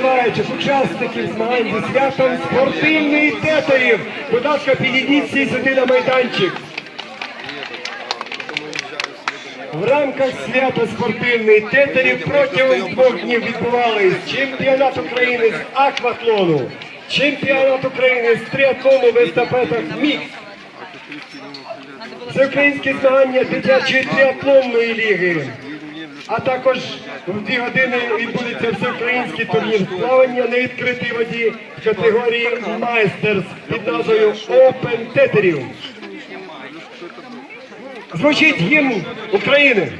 визиваючих учасників змагань зі святом спортивний тетерів. Будь ласка, підійдіть всі сюди на майданчик. В рамках свята спортивний тетерів протягом двох днів відбувались чемпіонат України з акватлону, чемпіонат України з триатлону в естафетах мікс, всеукраїнські змагання дитячої триатлонної ліги, а також в дві години відбудеться всеукраїнський турнір плавання на відкритій воді в категорії майстерс під назвою Опен Тетерів. Звучить гімн України.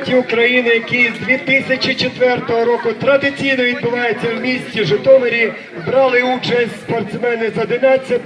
Чемпіонаті України, який з 2004 року традиційно відбувається в місті Житомирі, брали участь спортсмени з 11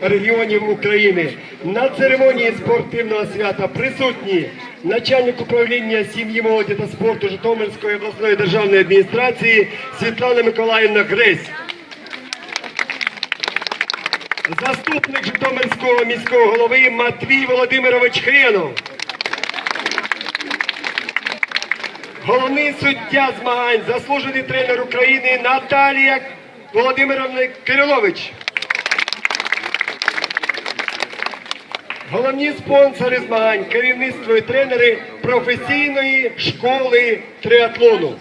регіонів України. На церемонії спортивного свята присутні начальник управління сім'ї, молоді та спорту Житомирської обласної державної адміністрації Світлана Миколаївна Гресь. Заступник Житомирського міського голови Матвій Володимирович Хренов. Головний суддя змагань, заслужений тренер України Наталія Володимировна Кирилович. Головні спонсори змагань, керівництво і тренери професійної школи триатлону.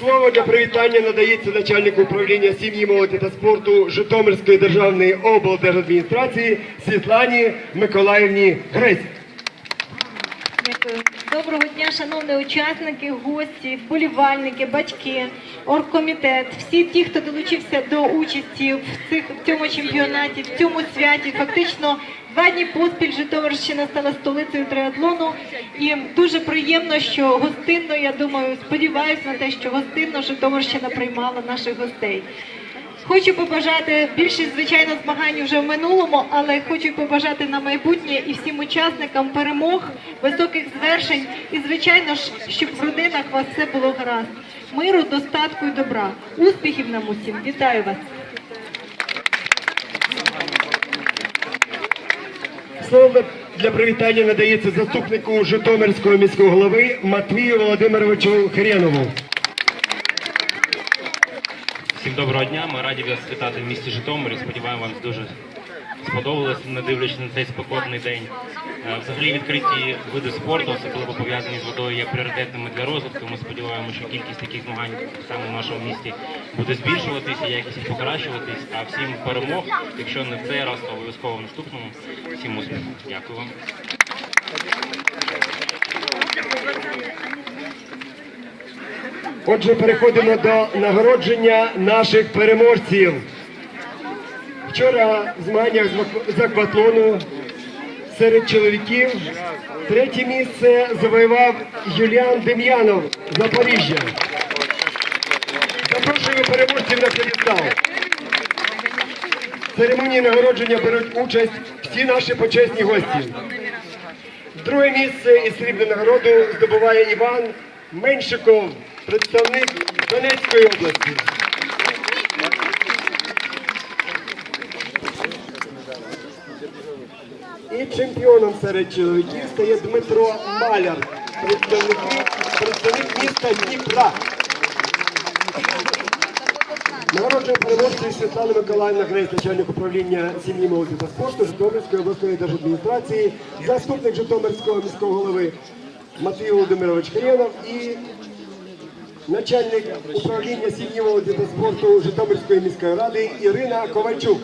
Слово для привітання надається начальнику управління сім'ї, молоді та спорту Житомирської державної облдержадміністрації Світлані Миколаївні Грець. Дякую. Доброго дня, шановні учасники, гості, вболівальники, батьки, оргкомітет, всі ті, хто долучився до участі в цих в цьому чемпіонаті, в цьому святі. Фактично два дні поспіль Житомирщина стала столицею триатлону. І дуже приємно, що гостинно, я думаю, сподіваюся на те, що гостинно Житомирщина приймала наших гостей. Хочу побажати більшість, звичайно, змагань вже в минулому, але хочу побажати на майбутнє і всім учасникам перемог, високих звершень і, звичайно ж, щоб в родинах вас все було гаразд. миру, достатку і добра. Успіхів нам усім! Вітаю вас! Слово для привітання надається заступнику Житомирського міського голови Матвію Володимировичу Хренову. Всім доброго дня. Ми раді вас вітати в місті Житомирі. Сподіваємося, вам дуже сподобалось, не дивлячись на цей спекотний день. Е, Взагалі відкриті види спорту, особливо пов'язані з водою, є пріоритетними для розвитку. Ми сподіваємося, що кількість таких змагань саме в нашому місті буде збільшуватися, якість покращуватись. А всім перемог, якщо не в цей раз, то обов'язково в наступному. Всім успіху. Дякую вам. Отже, переходимо до нагородження наших переможців. Вчора в змаганнях з ак- з акватлону серед чоловіків третє місце завоював Юліан Дем'янов з Запоріжжя. Запрошую переможців на п'єдестал. В церемонії нагородження беруть участь всі наші почесні гості. Друге місце і срібну нагороду здобуває Іван Меншиков, представник Донецької області. І чемпіоном серед чоловіків стає Дмитро Маляр, представник, представник міста Дніпра. Нагороджує переможців Світлана Миколаївна Грейс, начальник управління сім'ї молоді та спорту Житомирської обласної держадміністрації, заступник Житомирського міського голови Матвій Володимирович Хренов і начальник управління сім'ї молоді та спорту Житомирської міської ради Ірина Ковальчук.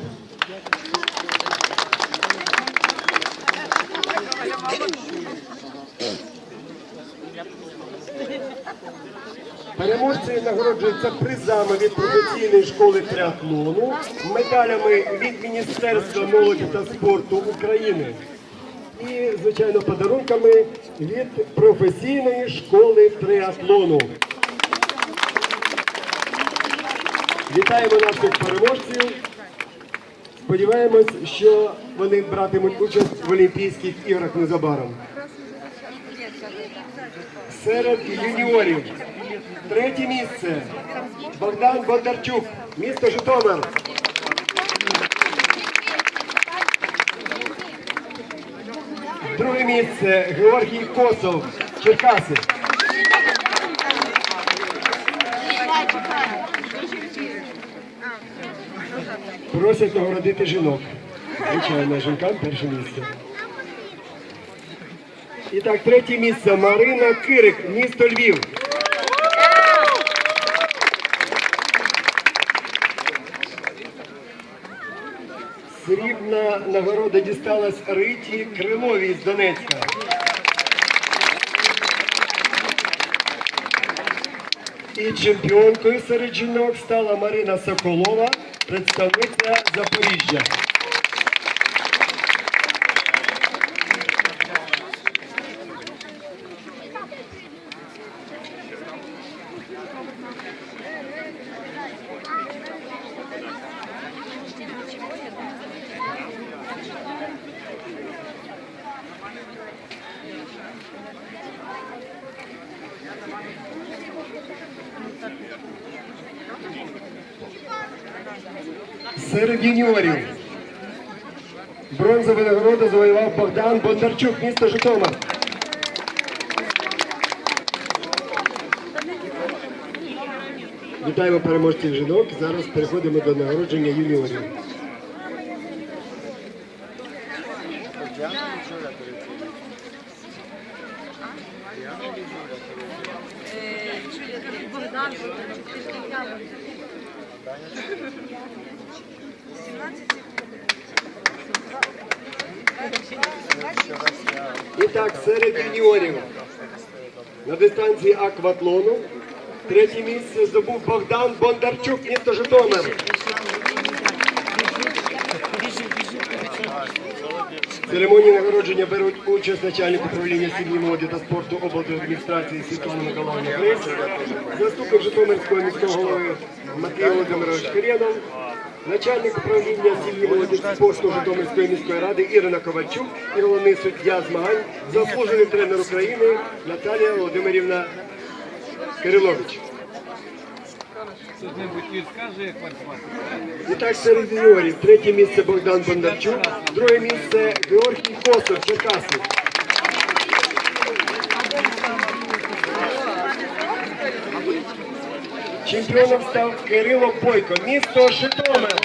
Переможці нагороджуються призами від професійної школи триатлону, медалями від Міністерства молоді та спорту України і, звичайно, подарунками від професійної школи триатлону. Вітаємо наших переможців. Сподіваємось, що вони братимуть участь в Олімпійських іграх незабаром. Серед юніорів третє місце Богдан Бондарчук, місто Житомир. Друге місце Георгій Косов, Черкаси. Просять нагородити жінок. Звичайно, жінкам перше місце. І так, третє місце Марина Кирик, місто Львів. Срібна нагорода дісталась Риті Криловій з Донецька. І чемпіонкою серед жінок стала Марина Соколова, представниця Запоріжжя. Серед юніорів бронзову нагороду завоював Богдан Бондарчук, місто Житомир. Вітаємо переможців жінок. Зараз переходимо до нагородження юніорів. І так, серед юніорів на акватлону. Третє місце здобув Богдан Бондарчук, місто Житомир. Церемонії нагородження беруть участь начальник управління сім'ї, молоді та спорту облдержадміністрації Світлана Миколаївна Грис, заступник Житомирського міського голови Матвій Володимирович Кирянов, начальник управління сім'ї, молоді та спорту Житомирської міської ради Ірина Ковальчук і головний суддя змагань, заслужений тренер України Наталія Володимирівна Кирилович. І так серед юніорів. Третє місце Богдан Бондарчук, друге місце Георгій Косов, Черкаси. Чемпіоном став Кирило Бойко, місто Житомир.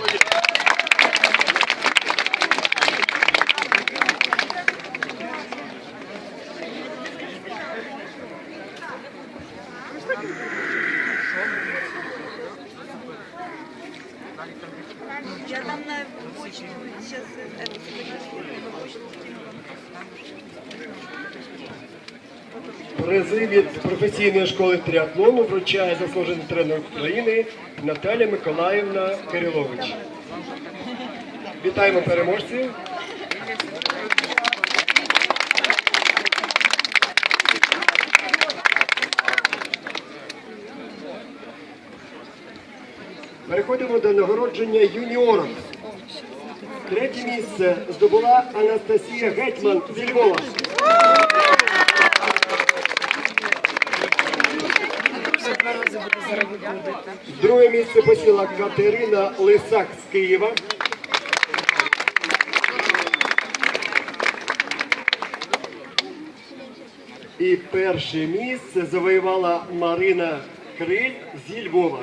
Я там на почту сейчас это сфотографирую, на почту Призи від професійної школи тріатлону вручає заслужений тренер України Наталя Миколаївна Кирилович. Вітаємо переможців. Переходимо до нагородження юніорок. Третє місце здобула Анастасія Гетьман зі Львова. Друге місце посіла Катерина Лисак з Києва. І перше місце завоювала Марина Криль зі Львова.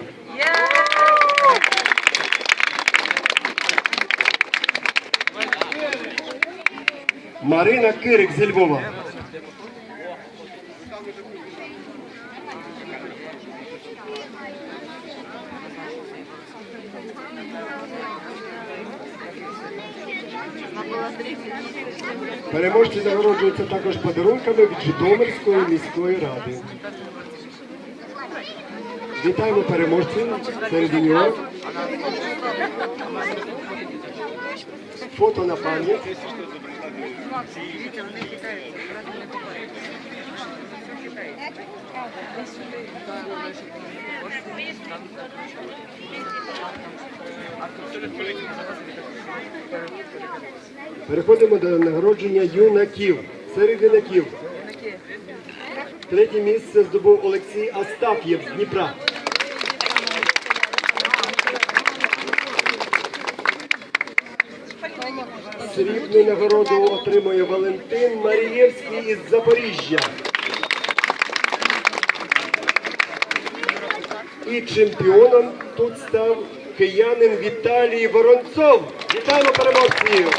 Марина Кирик зі Львова. Переможці нагороджуються також подарунками від Житомирської міської ради. Вітаємо переможців серед юніор. Фото на пам'ять. Переходимо до нагородження юнаків. Серед юнаків. Третє місце здобув Олексій Астаф'єв з Дніпра. Срібну нагороду отримує Валентин Марієвський із Запоріжжя. І чемпіоном тут став киянин Віталій Воронцов. Вітаємо переможців!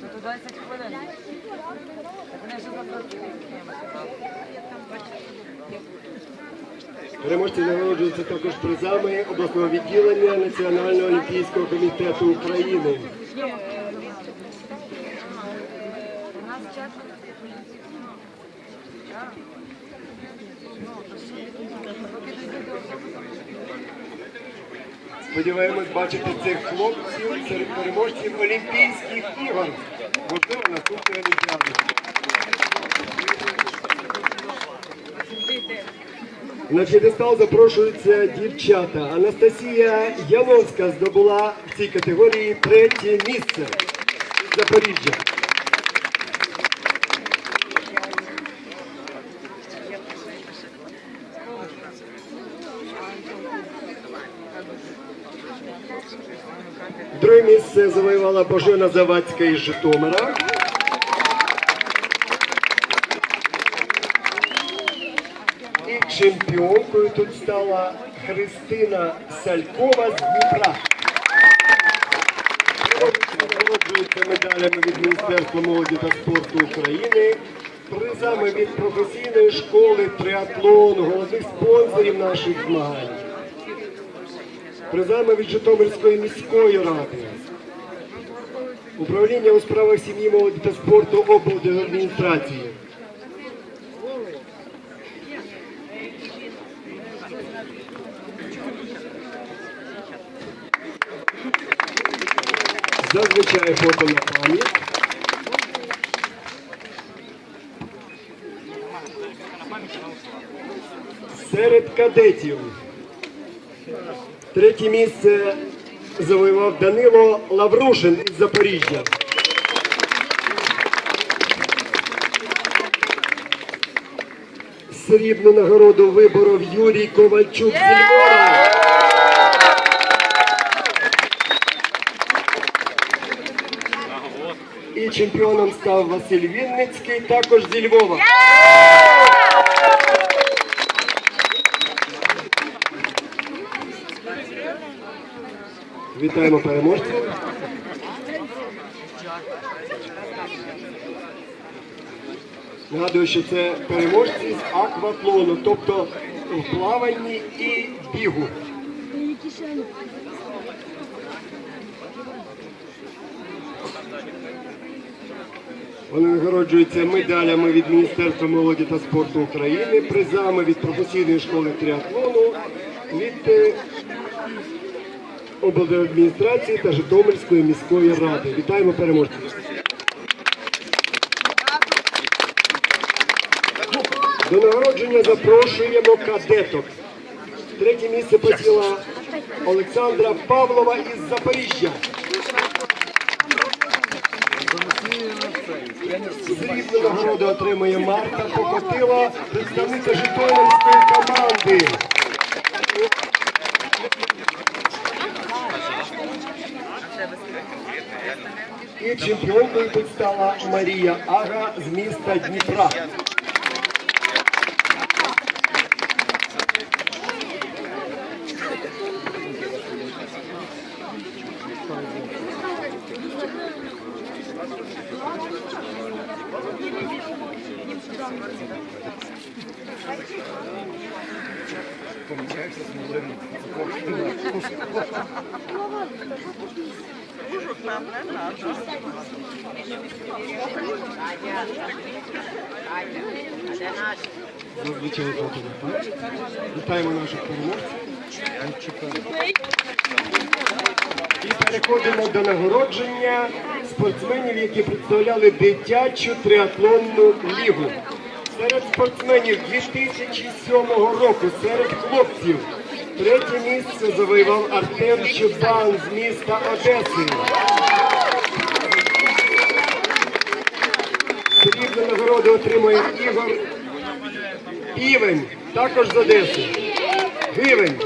Тут 20 хвилин. Так вони вже заплатили. Переможці нагороджуються також призами обласного відділення Національного олімпійського комітету України. Сподіваємось бачити цих хлопців серед переможців Олімпійських ігор. Можливо, наступної олімпіади. На п'єдестал запрошуються дівчата. Анастасія Ялонська здобула в цій категорії третє місце Запоріжжя. Місце завоювала Божена Завадська із Житомира. І чемпіонкою тут стала Христина Салькова з Дніпра. Нагороджується медалями від Міністерства молоді та спорту України, призами від професійної школи триатлону, головних спонсорів наших змагань призами від Житомирської міської ради, управління у справах сім'ї, молоді та спорту облдержадміністрації. Зазвичай фото на пам'ять. Серед кадетів Третє місце завоював Данило Лаврушин із Запоріжжя. Срібну нагороду виборов Юрій Ковальчук з Львова. І чемпіоном став Василь Вінницький також зі Львова. Вітаємо переможців. Нагадую, що це переможці з акваплону, тобто в плаванні і бігу. Вони нагороджуються медалями від Міністерства молоді та спорту України, призами від професійної школи тріатлону, від е, облдержадміністрації та Житомирської міської ради. Вітаємо переможців. До нагородження запрошуємо кадеток. Третє місце посіла Олександра Павлова із Запоріжжя. Срібну нагороду отримує Марта Покотила, представниця Житомирської команди. І чемпіонкою тут стала Марія Ага з міста Дніпра. Зазвичай так. Вітаємо наших переможців. І переходимо до нагородження спортсменів, які представляли дитячу триатлонну лігу. Серед спортсменів 2007 року, серед хлопців, третє місце завоював Артем Чубан з міста Одеси. Срібну нагороду отримує Ігор Півень, також з Одеси. Гривень.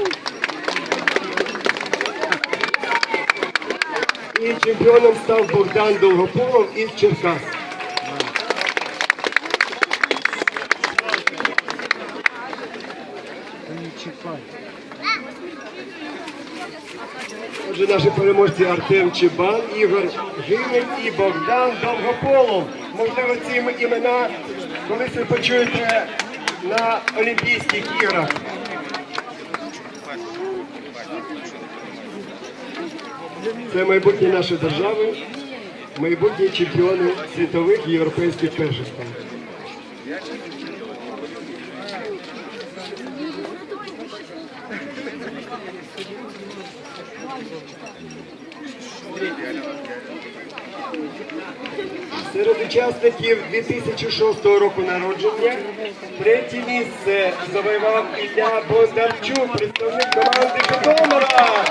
І чемпіоном став Богдан Долгополов із Черкас. Отже, наші переможці Артем Чебан, Ігор Гривень і Богдан Довгополов. Можливо, ці імена колись ви почуєте на Олімпійських іграх. Це майбутнє нашої держави, майбутні чемпіони світових і європейських першостей. Серед учасників 2006 року народження третє місце завоював Ілля Бондарчук, представник команди Житомира.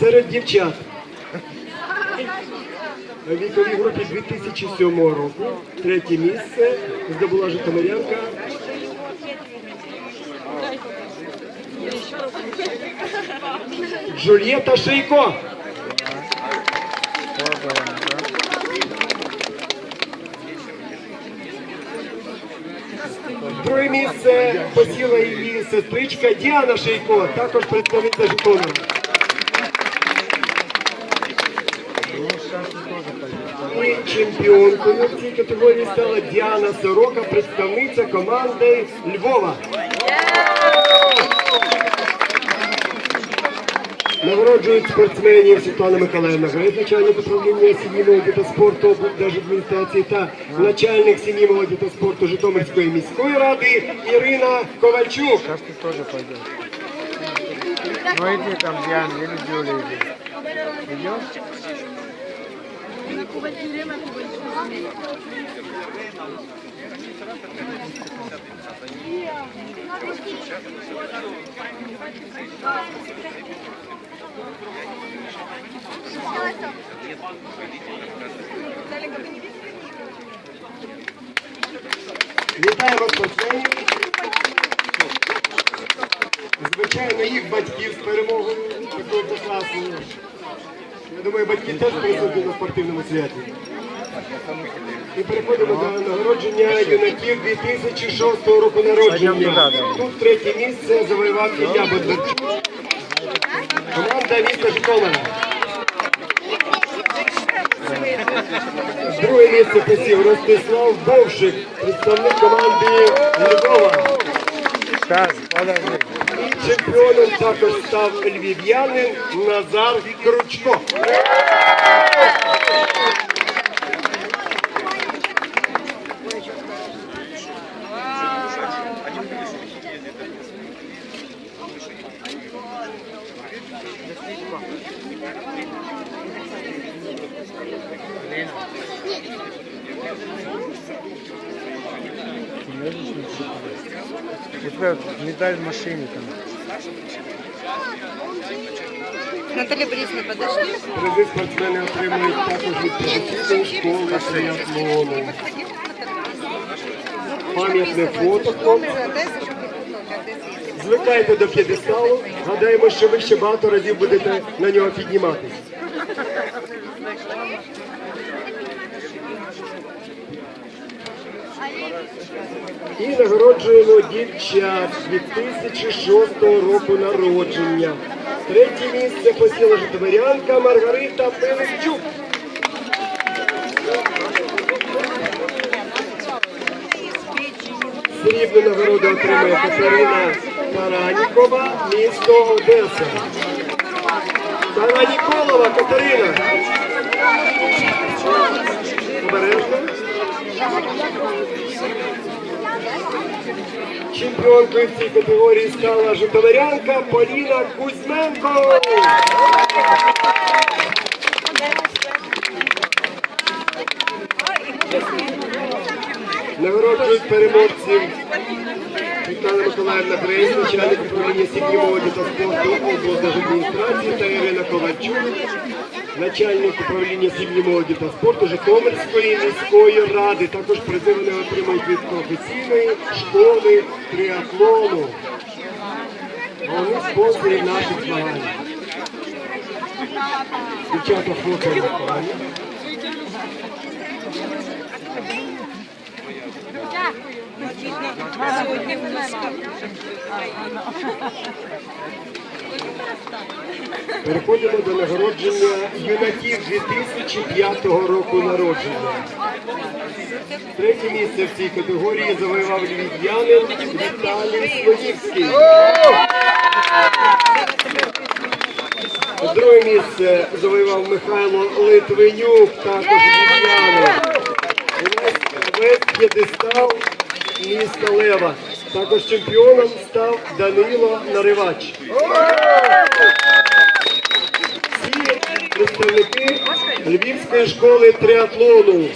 Серед дівчат у віковій групі 2007 року третє місце здобула Житомирянка Джульєта Шийко. Друге місце посіла її сестричка Діана Шийко, також представниця Житомира. Чемпіонкою в цій категорії стала Діана Сорока, представниця команди Львова. Нагороджують спортсменів Світлана Миколаївна Грейс, начальник управління сім'ї молоді та спорту держадміністрації та начальник сім'ї молоді та спорту Житомирської міської ради Ірина Ковальчук. Сейчас ты тоже пойдешь. Ну иди там, Диана, или Джулия иди. Идешь? Вітаємо спортсменів. Звичайно, їх батьків з перемогою такою прекрасною. Думаю, батьки теж присутні на спортивному святі. І переходимо до нагородження юнаків 2006 року народження. Тут третє місце завоював Ілля Бондарчук. Команда міста Житомира. Друге місце посів Ростислав Бовшик, представник команди Львова. Сейчас, подожди. І чемпіоном також став львів'янин Назар Кручко. У тебя медаль в машине там. Наталья Борисовна, подожди. Призи спортсмени отримують також від школи триатлону. Пам'ятне фото. Звикайте до п'єдесталу. Гадаємо, що ви ще багато разів будете на нього підніматись. І нагороджуємо дівчат 2006 року народження. Третє місце посіла житомирянка Маргарита Пилипчук. Срібну нагороду отримує Катерина Таранікова, місто Одеса. Тараніколова Катерина. Обережно. Чемпіонкою в цій категорії стала житомирянка Поліна Кузьменко. Нагороджують переможців Світлана Миколаївна Брейс, начальник управління сім'ї молоді та спорту облдержадміністрації та Ірина Ковальчук, начальник управління сім'ї молоді спорту Житомирської міської ради. Також призи вони отримують від професійної школи триатлону. Вони спонсори наших змагань. Дівчата фото Переходимо до нагородження юнаків 2005 року народження. Третє місце в цій категорії завоював львів'янин Віталій Слонівський. Друге місце завоював Михайло Литвинюк, також львів'янин. І весь- Весь п'єдестал міста Лева. Також чемпіоном став Данило Наривач. Всі представники Львівської школи триатлону.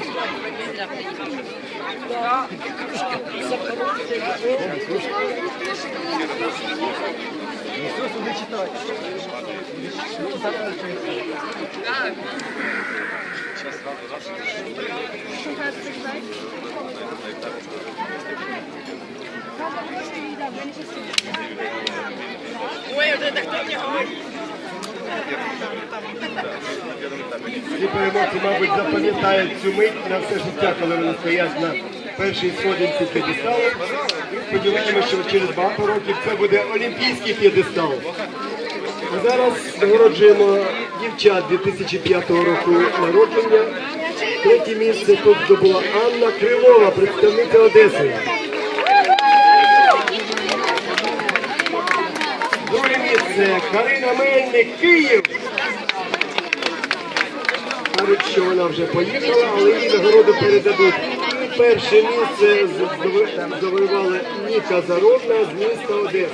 Всі переможці, мабуть, запам'ятають цю мить на все життя, коли вони стоять на першій сходинці п'єдесталу. Сподіваємося, що через багато років це буде олімпійський п'єдестал. А зараз нагороджуємо дівчат 2005 року народження. Третє місце тут здобула Анна Крилова, представниця Одеси. Друге місце Карина Мельник, Київ. Кажуть, що вона вже поїхала, але їй нагороду передадуть. Перше місце з- завоювала Ніка Зародна з міста Одеси.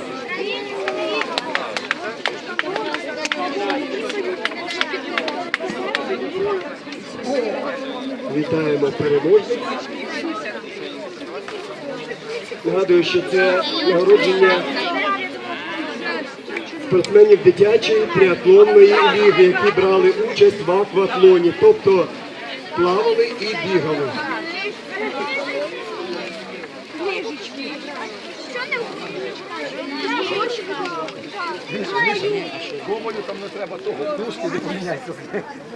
Вітаємо переможців. Нагадую, що це нагородження спортсменів дитячої триатлонної ліги, які брали участь в акватлоні, тобто плавали і бігали. Гомоню там не треба того, кружки не поміняйся.